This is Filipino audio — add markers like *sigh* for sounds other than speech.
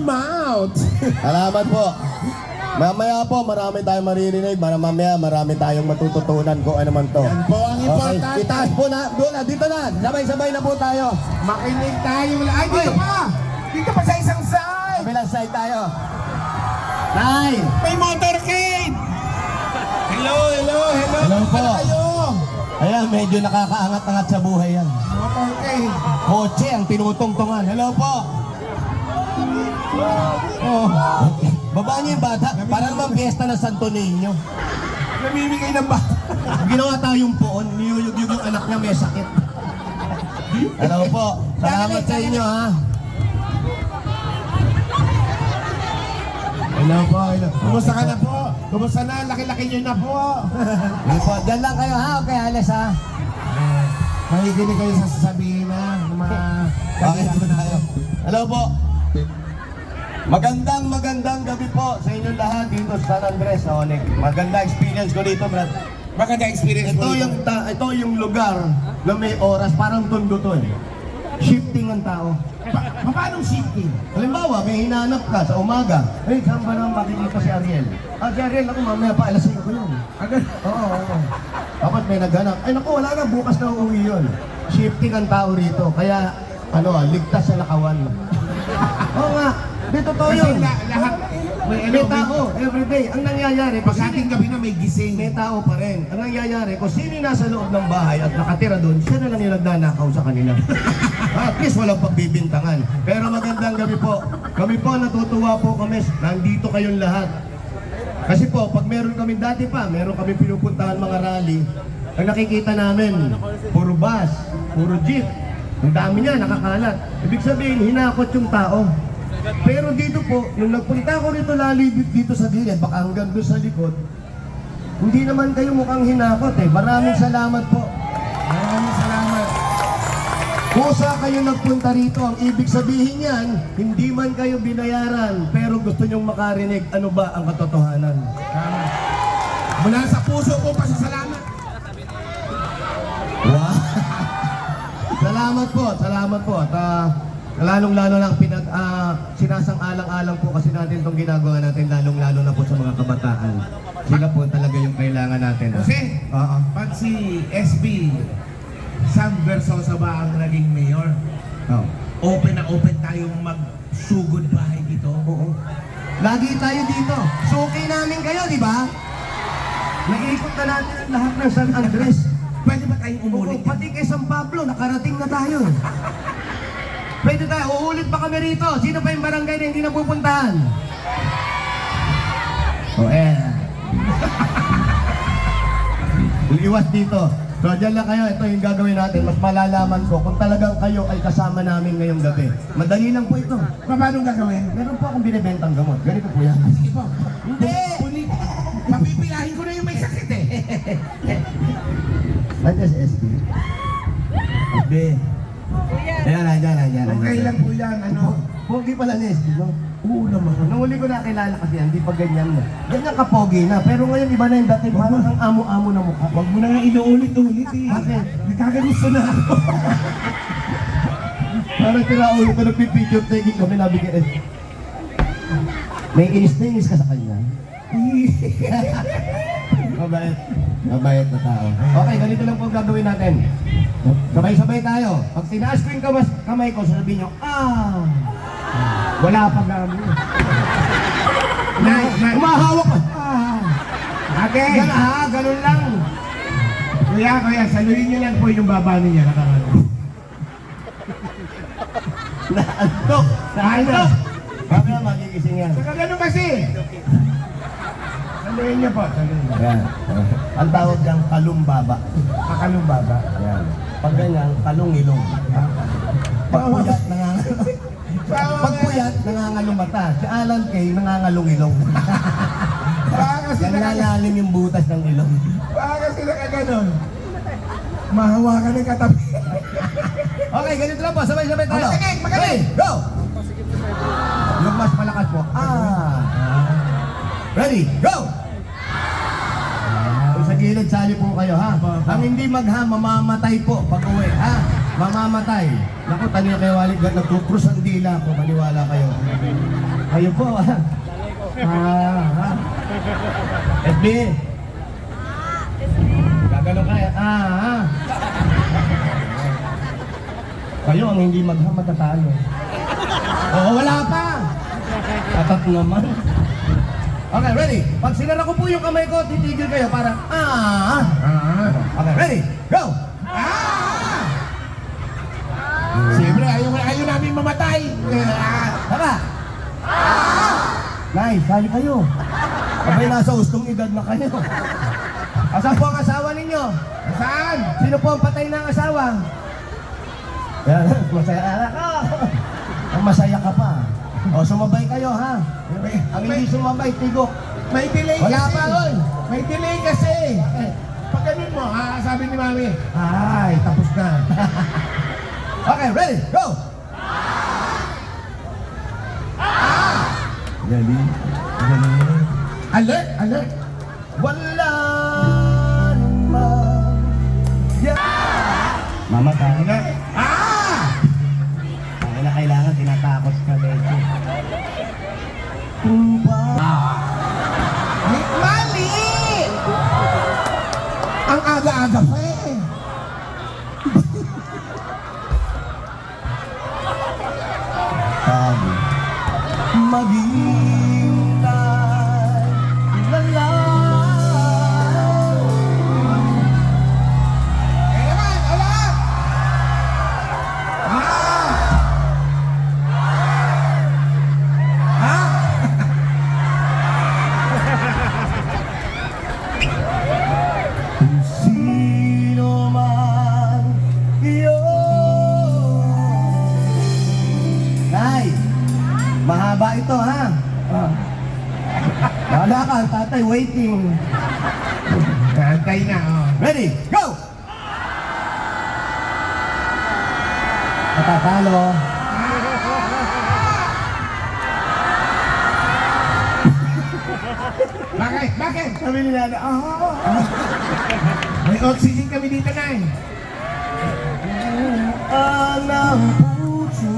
mouth. *laughs* Salamat po. Mamaya po, marami tayong maririnig. Para mamaya, marami tayong matututunan kung ano man to. Yan po ang Okay, importante. itaas po na. Doon na, dito na. Sabay-sabay na po tayo. Makinig tayo. Ay, dito Oy. pa. Dito pa sa isang side. Kabilang side tayo. Nay! May motorcade. Hello, hello, hello. Hello po. Ano kayo? Ayan, medyo nakakaangat-angat sa buhay yan. Motorcade. Kotse ang tinutungtungan. Hello po. Oh. Baba niyo yung bata. Para naman piyesta ng Santo Niño. Namimigay ng ba? *laughs* Ginawa tayong poon. Niyuyug-yug yung anak niya may sakit. Hello po. Salamat sa inyo ha. Hello po, hello. Kumusta ka na po? Kumusta na? Laki-laki nyo na po. *laughs* Hindi po. Diyan lang kayo ha. Okay, alas ha. Nakikinig kayo sa sasabihin na ng mga *laughs* Okay, tayo. Hello po. Magandang magandang gabi po sa inyong lahat dito sa San Andres, Onik. Maganda experience ko dito, brad. Maganda experience Ito mo yung ta- ito yung lugar na may oras parang tondo to eh. Shifting ang tao. Pa- paano shifting? Halimbawa, may hinanap ka sa umaga. Eh, saan ba naman makikita si Ariel? Ah, si Ariel, ako mamaya pa, alas 5 ko yun. Agad. Oo, oo. Dapat may naghanap. Ay, naku, wala na, bukas na uuwi yun. Shifting ang tao rito. Kaya, ano, ah, ligtas sa lakawan. *laughs* Oo nga, di totoo yun. la- lahat, may ano, May tao, everyday. Ang nangyayari, Pag pag ating gabi na may gising. may tao pa rin. Ang nangyayari, kung sino yung nasa loob ng bahay at nakatira doon, siya na lang yung nagnanakaw sa kanila. *laughs* at least walang pagbibintangan. Pero magandang gabi po. Kami po, natutuwa po kami. Nandito kayong lahat. Kasi po, pag meron kami dati pa, meron kami pinupuntahan mga rally, ang nakikita namin, puro bus, puro jeep. Ang dami niya, nakakalat. Ibig sabihin, hinakot yung tao. Pero dito po, nung nagpunta ko rito lalibit dito sa gilid, baka hanggang doon sa likod, hindi naman kayo mukhang hinakot eh. Maraming salamat po. Maraming salamat. Kusa kayo nagpunta rito, ang ibig sabihin yan, hindi man kayo binayaran, pero gusto nyong makarinig ano ba ang katotohanan. Tama. Mula sa puso ko, pasasalamat. Wow! *laughs* salamat po, salamat po. At ah, lalong-lalo lang pinag, ah, sinasang-alang-alang po kasi natin itong ginagawa natin, lalong-lalo na po sa mga kabataan. Sila po talaga yung kailangan natin. Kasi, Oo. pag si SB, Sam Versosa ba ang naging mayor? Oo. Open na open tayong magsugod bahay dito. Oo. Lagi tayo dito. Suki namin kayo, di ba? Nag-iikot na natin ang lahat ng San Andres. Pwede ba tayong Oo, umulit? pati kay San Pablo, nakarating na tayo. *laughs* Pwede tayo, uulit pa kami rito. Sino pa yung barangay na hindi napupuntahan? O eh. *laughs* Iwas dito. So dyan lang kayo, ito yung gagawin natin. Mas malalaman ko kung talagang kayo ay kasama namin ngayong gabi. Madali lang po ito. Paano gagawin? Meron po akong binibentang gamot. Ganito po yan. Sige po. Hindi! Puli. Papipilahin ko na yung may sakit eh. Nandiyan si SB. SB. Ayan, ayan, ayan. Okay lang po yan. Ano? Pogi pala ni SB, no? Oo naman. Nung huli ko nakilala kasi yan, hindi pa ganyan na. Ganyan ka pogi na. Pero ngayon iba na yung dati. Parang ang amo-amo na mukha. Huwag mo na nga inuulit-ulit eh. Bakit? Nagkakagusto na ako. *laughs* Parang tinaulo ko nagpipicture taking kami nabi kay SB. May inis na inis ka sa kanya. *laughs* Mabait. Mabait na tao. Okay, ganito lang po ang gagawin natin. Sabay-sabay tayo. Pag tinaas ko yung kamas, kamay ko, sasabihin nyo, ah! Wala pa gano'n. Nay, nay. Umahawak pa. Ah! Okay. Yan ha, ganun lang. Kuya, kuya, saluhin niyo lang po yung baba niya. Nakakano. Naantok! Naantok! Bakit na magigising yan? Saka ganun kasi. Saluhin niyo po. Saluhin niyo. Yan. Ang tawag diyang kalumbaba. Kakalong baba. Yan. Pag ganyan, kalungilong. Pag puyat, nangangalong. Pag puyat, nangangalong mata. Si Alan Kay, nangangalong-ilong. Baka kasi Yan naka- lalalim yung butas ng ilong. baka kasi nakaganon. Mahawakan ng katabi. Okay, ganito lang po. Sabay-sabay tayo. Sige, magaling. Go! Yung mas malakas po. Ah! Ready, go! Kung sa gilid, sali po kayo, ha? Ang hindi magha, mamamatay po pag uwi, ha? Mamamatay. Naku, tanyo kayo walig, nagkukrus ang dila ko, maniwala kayo. Kayo po, ah. Ah, ah. FB. Gagano kaya, ah, ah. Kayo ang hindi magham matatalo. Oo, wala pa. Tatat naman. Okay, ready? Pag sinara ko po yung kamay ko, titigil kayo para, ah, ah. Ah. Okay, ready? Go! Ah! Siyempre, ayaw, ayaw namin mamatay. Ah. Tara! Nice, sali kayo. Abay, nasa ustong edad na kayo. Asan po ang asawa ninyo? Saan? Sino po ang patay ng asawa? Yan, masaya ka. Masaya ka pa. O, sumabay kayo, ha? Ang hindi sumabay, tigok. May delay Wala kasi. pa, oy. May delay kasi. Eh, pag ganun mo, ah, sabi ni Mami, Ay, tapos na. *laughs* okay, ready, go! Galing. Galing. alert, alert. Wala naman. Yeah. Mama, tayo na. Mali! Ang aga-aga pa eh. Mahaba ito ha. Ah. Wala ka, tatay waiting. Antay na, oh. Ready, go! Matatalo. Bakit? Bakit? Sabi nila na, ah, May oxygen kami dito na eh. alam